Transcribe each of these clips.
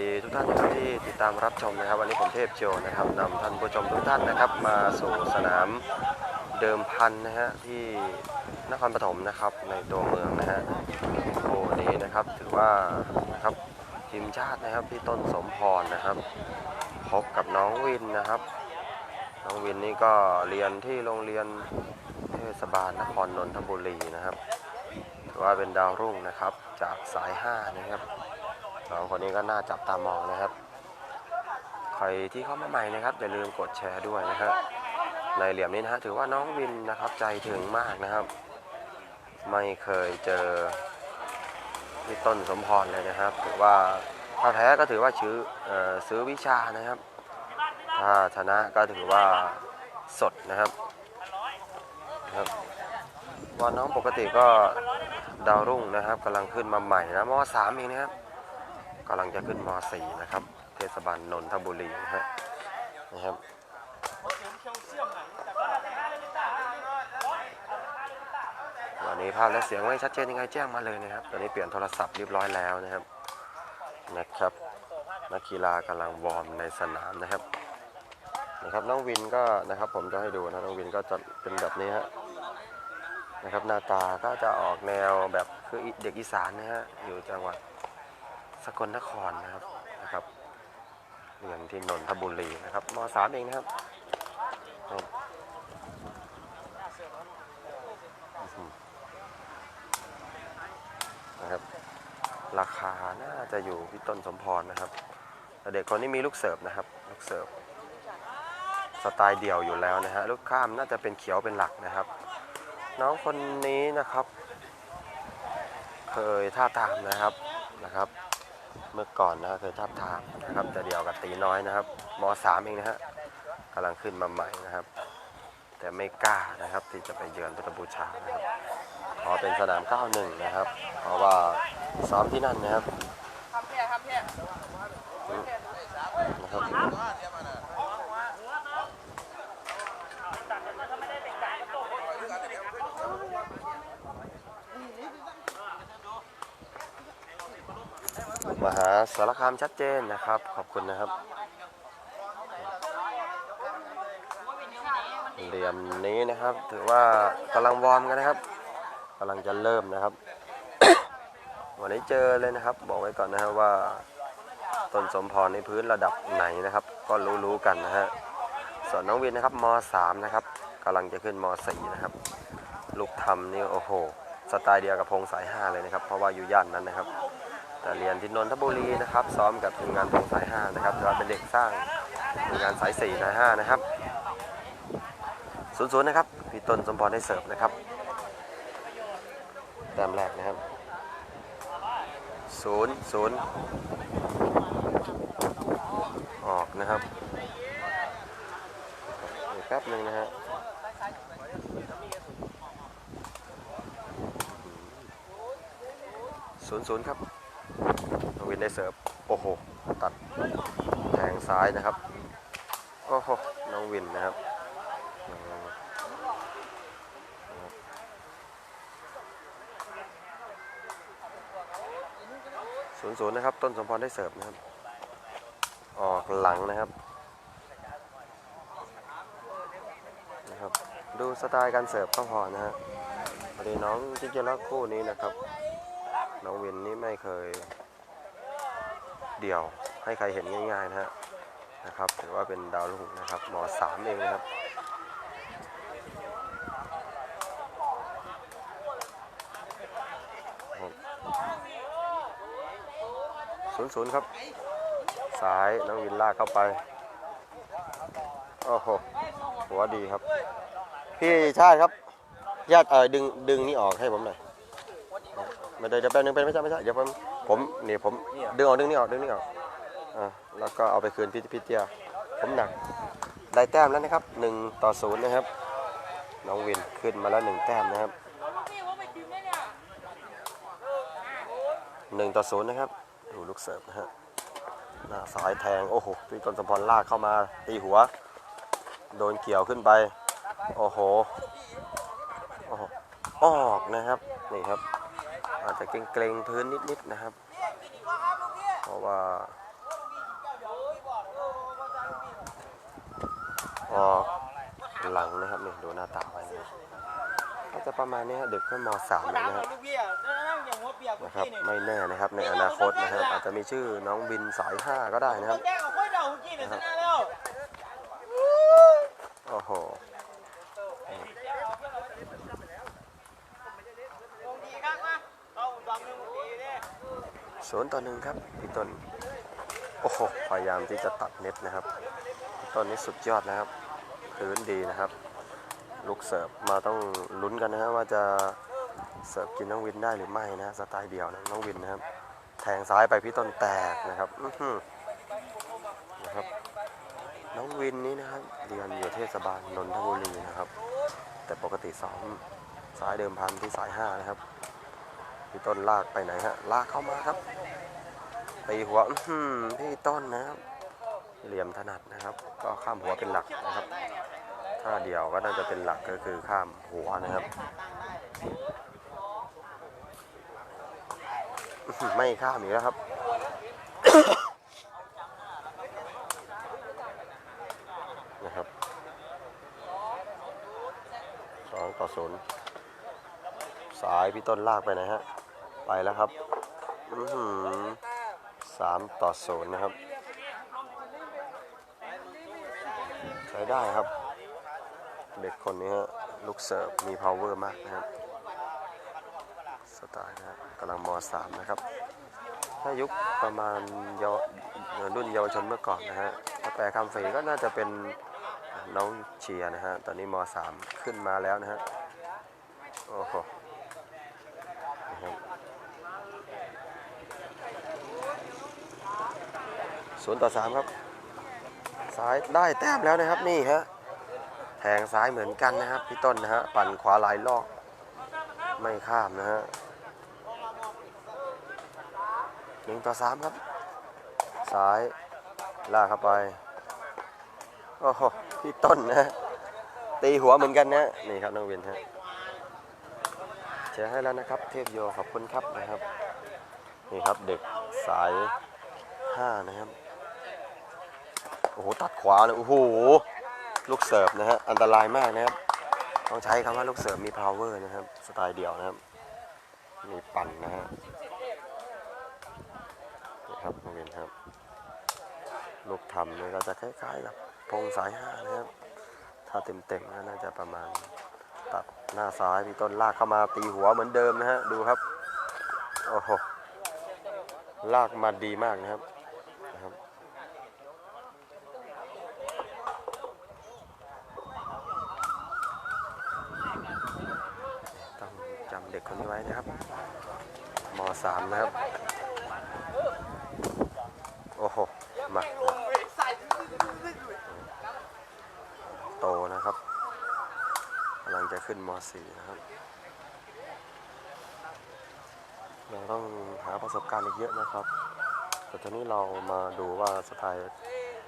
ดีทุกท่านครับที่ติดตามรับชมนะครับ วันนี้ผมเทพโจนะครับนำท่านผู้ชมทุกท่านนะครับ มาสู่สนามเดิมพันนะฮะที่นครปฐมนะครับในตัวเมืองนะฮะโอ้นี้นะครับถือว่านะครับทีมชาตินะครับพี่ต้นสมพรนะครับพบกับน้องวินนะครับ น้องวินนี่ก็เรียนที่โรงเรียนเทศบาลนครนนทบุรีนะครับถือว่าเป็นดาวรุ่งนะครับจากสาย5นะครับ สองคนนี้ก็น่าจับตามองนะครับ ใครที่เข้ามาใหม่นะครับอย่าลืมกดแชร์ด้วยนะครับในเหลี่ยมนี้นะฮะถือว่าน้องวินนะครับใจถึงมากนะครับ ไม่เคยเจอพี่ต้นสมพรเลยนะครับ ถือว่าถ้าแพ้ก็ถือว่าชื้ออซื้อวิชานะครับ ถ้าชนะก็ถือว่าสดนะครับครับว่าน้องปกติก็ดาวรุ่งนะครับกำลังขึ้นมาใหม่นะมสามเองนะครับ กำลังจะขึ้นม .4 นะครับ เทศบาลนนทบุรีนะฮะนะครับวันนี้ภาพและเสียงไม่ชัดเจนยังไงแจ้งมาเลยนะครับ ตอนนี้เปลี่ยนโทรศัพท์เรียบร้อยแล้วนะครับนะครับ นักกีฬากำลังวอร์มในสนามนะครับนะครับน้องวินก็นะครับผมจะให้ดูนะน้องวินก็จะเป็นแบบนี้ฮะนะครับหน้าตาก็จะออกแนวแบบคือเด็กอีสานนะฮะอยู่จังหวัด สกลนครนะครับนะครับเรียนที่นนทบุรีนะครับมสามเองนะครับนะครับ ราคาน่าจะอยู่ที่ต้นสมพรนะครับเด็กคนนี้มีลูกเสิร์ฟนะครับ ลูกเสิร์ฟสไตล์เดี่ยวอยู่แล้วนะฮะลูกข้ามน่าจะเป็นเขียวเป็นหลักนะครับ น้องคนนี้นะครับ เคยท่าบทามนะครับ เมื่อก่อนนะเคยทับทามนะครับแต่เดียวกับตีน้อยนะครับมสามเองนะฮะกำลังขึ้นมาใหม่นะครับ แต่ไม่กล้านะครับที่จะไปเยือนพุทธบูชานะครับขอเป็นสนาม 91 นะครับ เพราะว่าซ้อมที่นั่นนะครับทำเพี้ยทำเพี้ยนะครับ มหาสารคามชัดเจนนะครับ ขอบคุณนะครับเหลี่ยมนี้นะครับ ถือว่ากำลังวอร์มกันนะครับกำลังจะเริ่มนะครับ วันนี้เจอเลยนะครับ บอกไว้ก่อนนะครับว่าต้นสมพรในพื้นระดับไหนนะครับ ก็รู้ๆกันนะฮะส่วนน้องวินนะครับม .3 นะครับกำลังจะขึ้นม .4 นะครับ ลูกทำนี่โอ้โห สไตล์เดียวกับพงสาย 5 เลยนะครับ เพราะว่าอยู่ย่านนั้นนะครับ แต่เรียนที่นนทบุรีนะครับ ซ้อมกับทีมงานพงสาย 5 นะครับถือว่าเป็นเด็กสร้างทีมงานสาย4สาย5นะครับศูนย์ศูนย์นะครับพี่ต้นสมพรได้เสิร์ฟนะครับแต้มแรกนะครับศูนย์ศูนย์ออกนะครับแป๊บหนึ่งนะฮะศูนย์ศูนย์ครับ ได้เสิร์ฟ โอ้โห ตัดแทงซ้ายนะครับ โอ้โห น้องวินนะครับศูนย์ศูนย์นะครับ ต้นสมพรได้เสิร์ฟนะครับ ออกหลังนะครับนะครับ ดูสไตล์การเสิร์ฟก็พอนะฮะพอดีน้องจริงๆแล้วคู่นี้นะครับ น้องวินนี่ไม่เคย เดี่ยว ให้ใครเห็นง่ายๆนะฮะนะครับถือว่าเป็นดาวรุ่งนะครับหมอสามเองนะครับศูนย์ศูนย์ครับ ซ้ายน้องวินลากเข้าไป โอ้โห หัวดีครับ พี่ชาติครับญาติเออดึงดึงนี่ออกให้ผมหน่อยไม่ได้เดี๋ยวแป๊บนึงเป็นไม่ใช่ไม่ใช่เดี๋ยวผม ผมนี่ผมดึงออกดึงนี่ออกดึงนี่ออกอ่าแล้วก็เอาไปคืนพี่พี่เตี้ยผมหนักได้แต้มแล้วนะครับหนึ่งต่อศูนย์นะครับ น้องวินขึ้นมาแล้วหนึ่งแต้มนะครับหนึ่งต่อศูนย์นะครับดูลูกเสิร์ฟนะฮะหน้าสายแทง โอ้โหพี่ต้นสมพรลากเข้ามาตีหัว โดนเกี่ยวขึ้นไป โอ้โห โอ้โห ออกนะครับ นี่ครับ อาจจะเกรงๆพื้นนิดๆนะครับ เพราะว่าออกหลังนะครับเนี่ยดูหน้าตาไว้นะก็จะประมาณนี้เด็กขึ้นม .3 นะครับนะครับ ไม่แน่นะครับในอนาคตนะครับ อาจจะมีชื่อน้องบินสาย 5 ก็ได้นะครับ ศูนย์ต่อหนึ่งครับพี่ต้นโอ้โหพยายามที่จะตัดเน็ตนะครับต้นนี้สุดยอดนะครับ พื้นดีนะครับ ลูกเสิร์ฟมาต้องลุ้นกันนะฮะว่าจะเสิร์ฟกินน้องวินได้หรือไม่นะสไตล์เดียวนะน้องวินนะครับ แทงซ้ายไปพี่ต้นแตกนะครับนะครับ น้องวินนี้นะครับเรียนอยู่เทศบาลนนทบุรีนะครับ แต่ปกติซ้อมสายเดิมพันที่สายห้านะครับ พี่ต้นลากไปไหนฮะ ลากเข้ามาครับตีหัวหือพี่ต้นนะครับ เหลี่ยมถนัดนะครับ ก็ข้ามหัวเป็นหลักนะครับ ถ้าเดี่ยวก็น่าจะเป็นหลักก็คือข้ามหัวนะครับ ไม่ข้ามอีกแล้วครับนะครับสองต่อศูนย์สายพี่ต้นลากไปไหนฮะ ไปแล้วครับสามต่อศูนย์นะครับ ใช้ได้ครับ เด็กคนนี้ฮะลูกเสิร์ฟมี power มากนะครับ สไตล์นะฮะกำลังมสามนะครับ ถ้ายุคประมาณเยาวรุ่นเยาวชนเมื่อก่อนนะฮะถ้าแปลคำฝีก็น่าจะเป็นน้องเชียร์นะฮะ ตอนนี้มสามขึ้นมาแล้วนะฮะ โอ้โหนะครับ ศูนย์ต่อสามครับ ซ้ายได้แต้มแล้วนะครับนี่ฮะแทงซ้ายเหมือนกันนะครับพี่ต้นนะฮะปั่นขวาหลายลอกไม่ข้ามนะฮะหนึ่งต่อสามครับ ซ้ายลากเข้าไปโอ้โหพี่ต้นนะฮะตีหัวเหมือนกันนะนี่ครับน้องเวียนฮะแชร์ให้แล้วนะครับ เทพโยขอบคุณครับนะครับ นี่ครับเด็กสายห้านะครับ อ้โหตัดขวาเลยโอ้โหลูกเสิร์ฟนะฮะอันตรายมากนะครับ ต้องใช้คำว่าลูกเสิร์ฟมี power นะครับสไตล์เดียวนะครับ มีปั่นนะฮะนี่ครับน้เวียนครับ ลูกทำเนี่ยก็จะคล้ายๆกับพงสายห้านะครับ ถ้าเต็มๆก็น่าจะประมาณตัดหน้าซ้ายพี่ต้นลากเข้ามาตีหัวเหมือนเดิมนะฮะดูครับโอ้โหลากมาดีมากนะครับ ต้องจำเด็กคนนี้ไว้นะครับม สามนะครับ โอ้โหมาโตนะครับกำลังจะขึ้นม .4 นะครับยังต้องหาประสบการณ์อีกเยอะนะครับแต่ทีนี้เรามาดูว่าสไตล์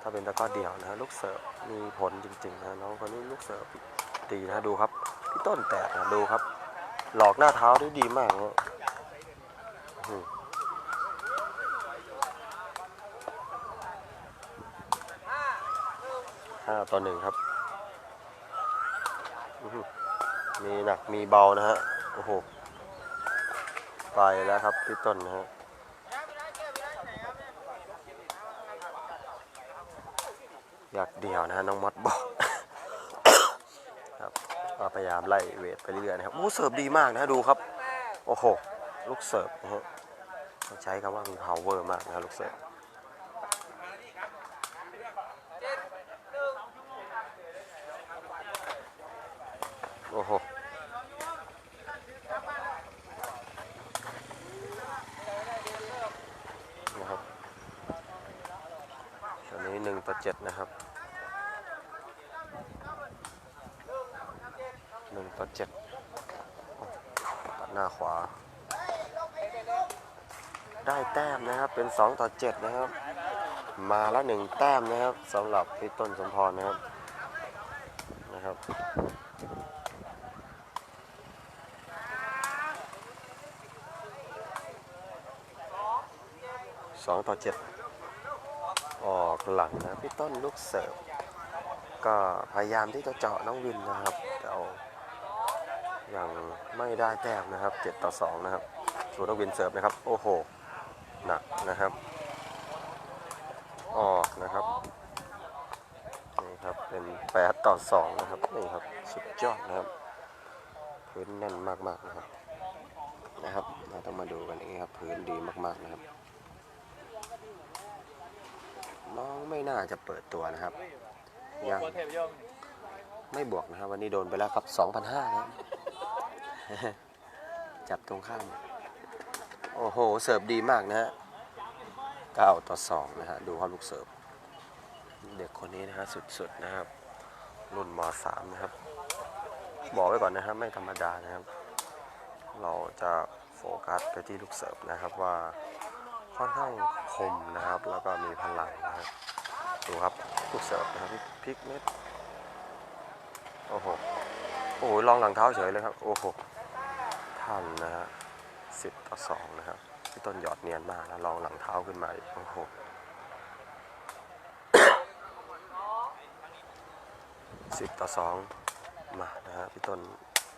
ถ้าเป็นตะกร้อเดี่ยวนะฮะลูกเสิร์ฟมีผลจริงๆนะน้องคนนี้ลูกเสิร์ฟดีนะดูครับ พี่ต้นแตกนะดูครับ หลอกหน้าเท้าได้ดีมากนะอื้อหือห้า ต่อหนึ่งครับ มีหนักมีเบานะฮะ โอ้โห ไปแล้วครับพี่ต้นนะฮะอยากเดียวนะฮะน้องมัดบอกครับพยายามไล่เวทไปเรื่อยๆนะครับโอ้เสิร์ฟดีมากนะดูครับ โอ้โห ลูกเสิร์ฟนะฮะใช้คำว่ามี power มากนะลูกเสิร์ฟ โอ้โหนะครับตอนนี้หนึ่งต่อเจ็ดนะครับหนึ่งต่อเจ็ดตัดหน้าขวา ได้แต้มนะครับเป็นสองต่อเจ็ดนะครับ มาแล้วหนึ่งแต้มนะครับสำหรับพี่ต้นสมพรนะครับนะครับ สองต่อเจ็ดออกหลังนะพี่ต้นลูกเสิร์ฟก็พยายามที่จะเจาะน้องวินนะครับแต่เอายังไม่ได้แต้มนะครับ 7 ต่อ 2 นะครับส่วนน้องวินเสิร์ฟนะครับ โอ้โห หนักนะครับ ออกนะครับนี่ครับเป็น 8 ต่อ 2 นะครับนี่ครับสุดยอดนะครับพื้นแน่นมากๆนะครับนะครับ เราต้องมาดูกันนี้ครับ พื้นดีมากๆนะครับ น้องไม่น่าจะเปิดตัวนะครับยังเทพย่อมไม่บวกนะครับ วันนี้โดนไปแล้วครับ2,500นะครับจับตรงข้าม โอ้โห เสิร์ฟดีมากนะฮะ9ต่อ2นะฮะ ดูความลูกเสิร์ฟ เด็กคนนี้นะฮะสุดๆนะครับ รุ่นม .3 นะครับ บอกไว้ก่อนนะครับไม่ธรรมดานะครับ เราจะโฟกัสไปที่ลูกเสิร์ฟนะครับว่า ค่อนข้างคมนะครับ แล้วก็มีพลังนะครับดูครับลูกเสิร์ฟนะครับพลิกเม็ดโอ้โหโอ้โหลองหลังเท้าเฉยเลยครับโอ้โหทันนะฮะสิบต่อสองนะครับพี่ต้นหยอดเนียนมากแล้วลองหลังเท้าขึ้นมาโอ้โหสิบต่อสองมานะฮะพี่ต้น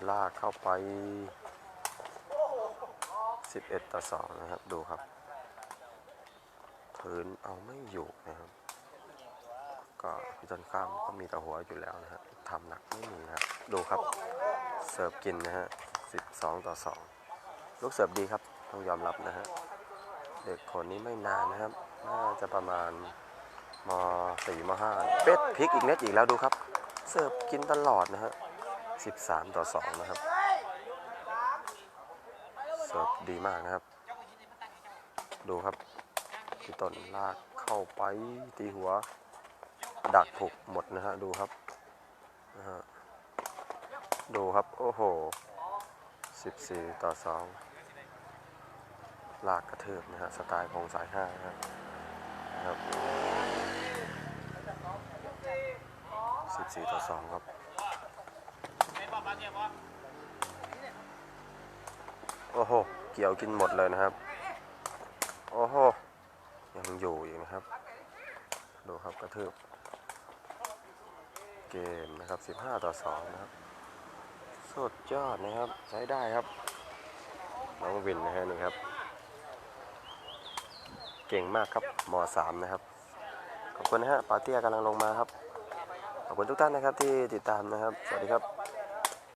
ลากเข้าไปสิบเอ็ดต่อสองนะครับ ดูครับ พื้นเอาไม่อยู่นะครับ ก็พี่ต้นข้ามก็มีแต่หัวอยู่แล้วนะฮะทำหนักไม่มีนะครับ ดูครับ เสิร์ฟกินนะฮะ12 ต่อ 2 ลูกเสิร์ฟดีครับ ต้องยอมรับนะฮะ เด็กคนนี้ไม่นานนะครับ น่าจะประมาณม4ม5เป็ดพลิกอีกเน็ตอีกแล้วดูครับ เสิร์ฟกินตลอดนะฮะ 13 ต่อ 2 นะครับ เสิร์ฟดีมากนะครับ ดูครับ พี่ต้นลากเข้าไปตีหัว ดักถูกหมดนะฮะดูครับนะฮะดูครับ โอ้โห 14 ต่อ 2 ลากกระเทือบนะฮะ สไตล์ของสายห้านะครับ14 ต่อ 2 ครับไม่ป้าป้าเนี่ยป้าโอ้โห เกี่ยวกินหมดเลยนะครับ โอ้โห ยังอยู่อยู่นะครับ ดูครับกระทืบเกมนะครับ 15 ต่อ 2 นะครับ สุดยอดนะครับ ใช้ได้ครับ น้องวินนะฮะนี่ครับ เก่งมากครับม .3 นะครับ ขอบคุณนะฮะปาเตี้ยกำลังลงมาครับ ขอบคุณทุกท่านนะครับที่ติดตามนะครับ สวัสดีครับ